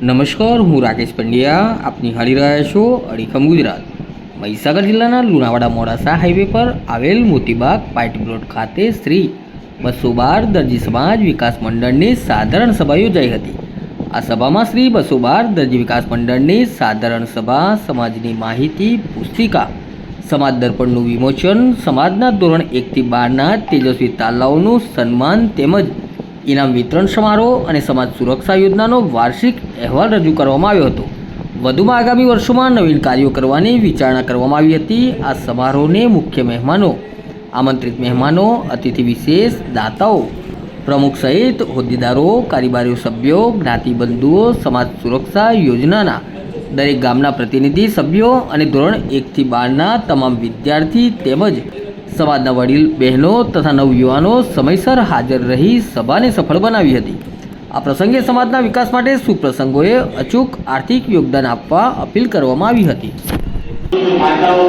નમસ્કાર, હું રાકેશ પંડ્યા. આપની હાલી રહ્યા છો અડીખમ ગુજરાત. મહીસાગર જિલ્લાના લુણાવાડા મોડાસા હાઈવે પર આવેલ મોતીબાગ પાર્ટી પ્લોટ ખાતે શ્રી બસો બાર દરજી સમાજ વિકાસ મંડળની સાધારણ સભા યોજાઈ હતી. આ સભામાં શ્રી બસો બાર દરજી વિકાસ મંડળની સાધારણ સભા, સમાજની માહિતી, પુસ્તિકા, સમાજ દર્પણનું વિમોચન, સમાજના ધોરણ એકથી બારના તેજસ્વી તાલાઓનું સન્માન તેમજ ઇનામ વિતરણ સમારોહ અને સમાજ સુરક્ષા યોજનાનો વાર્ષિક અહેવાલ રજૂ કરવામાં આવ્યો હતો. વધુમાં આગામી વર્ષોમાં નવીન કાર્યો કરવાની વિચારણા કરવામાં આવી હતી. આ સમારોહને મુખ્ય મહેમાનો, આમંત્રિત મહેમાનો, અતિથિ વિશેષ, દાતાઓ, પ્રમુખ સહિત હોદ્દેદારો, કારોબારીઓ સભ્યો જ્ઞાતિબંધુઓ સમાજ સુરક્ષા યોજનાના દરેક ગામના પ્રતિનિધિ સભ્યો અને ધોરણ એકથી બારના તમામ વિદ્યાર્થી તેમજ સમાજના વડીલ બહેનો તથા નવયુવાનો સમયસર હાજર રહી સભાને સફળ બનાવી હતી. આ પ્રસંગે સમાજના વિકાસ માટે સુપ્રસંગોએ અચૂક આર્થિક યોગદાન આપવા અપીલ કરવામાં આવી હતી. માતાઓ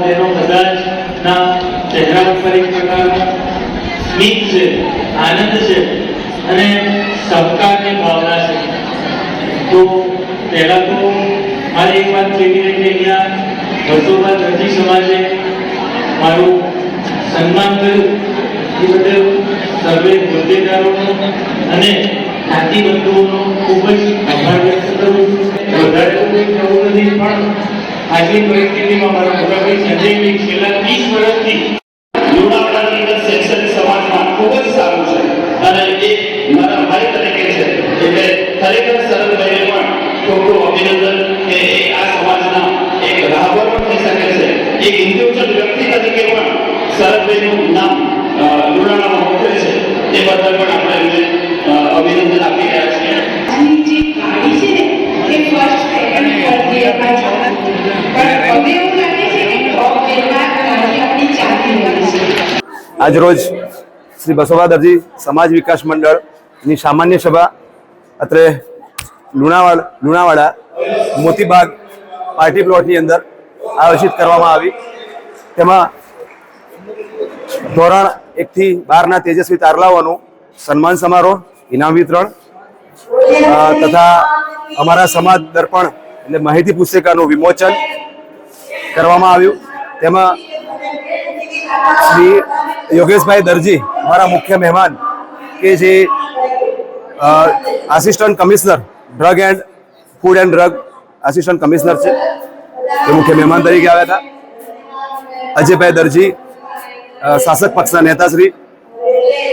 એક વાત કેવી રીતે અહીંયા વસોબા દર્દી સમાજે મારું સન્માન કર્યું. એ બદલ સર્વે હોદ્દેદારોનો અને બંધુઓનો ખૂબ જ વ્યક્ત કરું વધારે કહેવું નથી, પણ આજની પરિસ્થિતિમાં મારા મોટાભાઈ સંજયભાઈ છેલ્લા ત્રીસ વર્ષથી શૈક્ષણિક સમાજમાં ખૂબ જ સારું છે. અને એ મારા તરીકે ખરેખર શરદભાઈને પણ ખૂબ અભિનંદન એ આ સમાજના એક રાહબર પણ થઈ શકે છે. એક ઇન્ડિવિજ્યુઅલ વ્યક્તિ તરીકે પણ શરદભાઈનું નામ મોકલે છે. એ બદલ પણ આપણે એમને અભિનંદન આપી રહ્યા છીએ. આજરોજ શ્રી બસોબા દરજી સમાજ વિકાસ મંડળની સામાન્ય સભા અત્રે લુણાવાડ લુણાવાડા મોતીબાગ પાર્ટી પ્લોટની અંદર આયોજિત કરવામાં આવી. તેમાં ધોરણ એકથી બારના તેજસ્વી તારલાઓનું સન્માન સમારોહ, ઇનામ વિતરણ તથા અમારા સમાજ દર્પણ એટલે માહિતી પુસ્તિકાનું વિમોચન કરવામાં આવ્યું. તેમાં શ્રી યોગેશભાઈ દરજી, અમારા મુખ્ય મહેમાન કે જે assistant commissioner, drug and food and drug assistant commissioner છે. એ મુખ્ય મહેમાન તરીકે આવ્યા હતા. અજયભાઈ દરજી શાસક પક્ષના નેતાશ્રી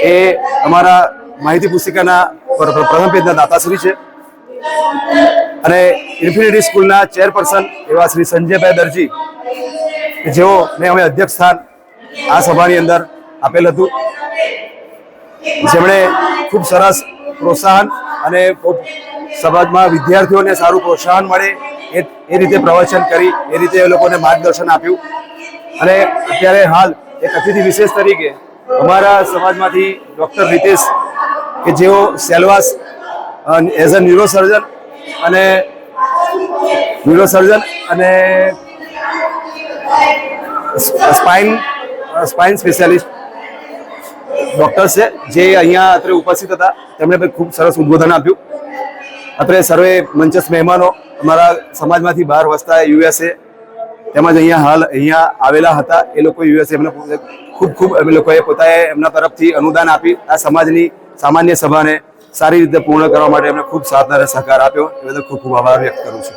એ અમારા માહિતી પુસ્તિકાના પ્ર- પ્ર- પ્રથમ પેજના દાતાશ્રી છે. અને ઇન્ફિનિટી સ્કૂલના ચેરપર્સન એવા શ્રી સંજયભાઈ દરજી, કે જેઓ ને અમે અધ્યક્ષ સ્થાન આ સભાની અંદર આપેલ હતું. જેમણે ખૂબ સરસ પ્રોત્સાહન અને સમાજમાં વિદ્યાર્થીઓને સારું પ્રોત્સાહન મળે એ રીતે પ્રવચન કરી, એ રીતે એ લોકોને માર્ગદર્શન આપ્યું. અને અત્યારે હાલ એક અતિથિ વિશેષ તરીકે અમારા સમાજમાંથી ડૉક્ટર રીતેશ કે જેઓ સેલવાસ એઝ અ ન્યુરોસર્જન અને ન્યુરોસર્જન અને સ્પાઇન સ્પાઇન સ્પેશિયાલિસ્ટ ડૉક્ટર છે, જે અહીંયા અત્રે ઉપસ્થિત હતા. તેમણે ખૂબ સરસ ઉદ્બોધન આપ્યું. અત્રે સર્વે મંચસ્થ મહેમાનો અમારા સમાજમાંથી બહાર વસતા યુએસએ તેમજ અહીંયા હાલ અહીંયા આવેલા હતા. એ લોકો યુએસ એમને ખૂબ ખૂબ અમે લોકોએ પોતાએ એમના તરફથી અનુદાન આપી. આ સમાજની સામાન્ય સભાને સારી રીતે પૂર્ણ કરવા માટે એમને ખૂબ સાથ સહકાર આપ્યો. એ બદલ ખૂબ ખૂબ આભાર વ્યક્ત કરું છું.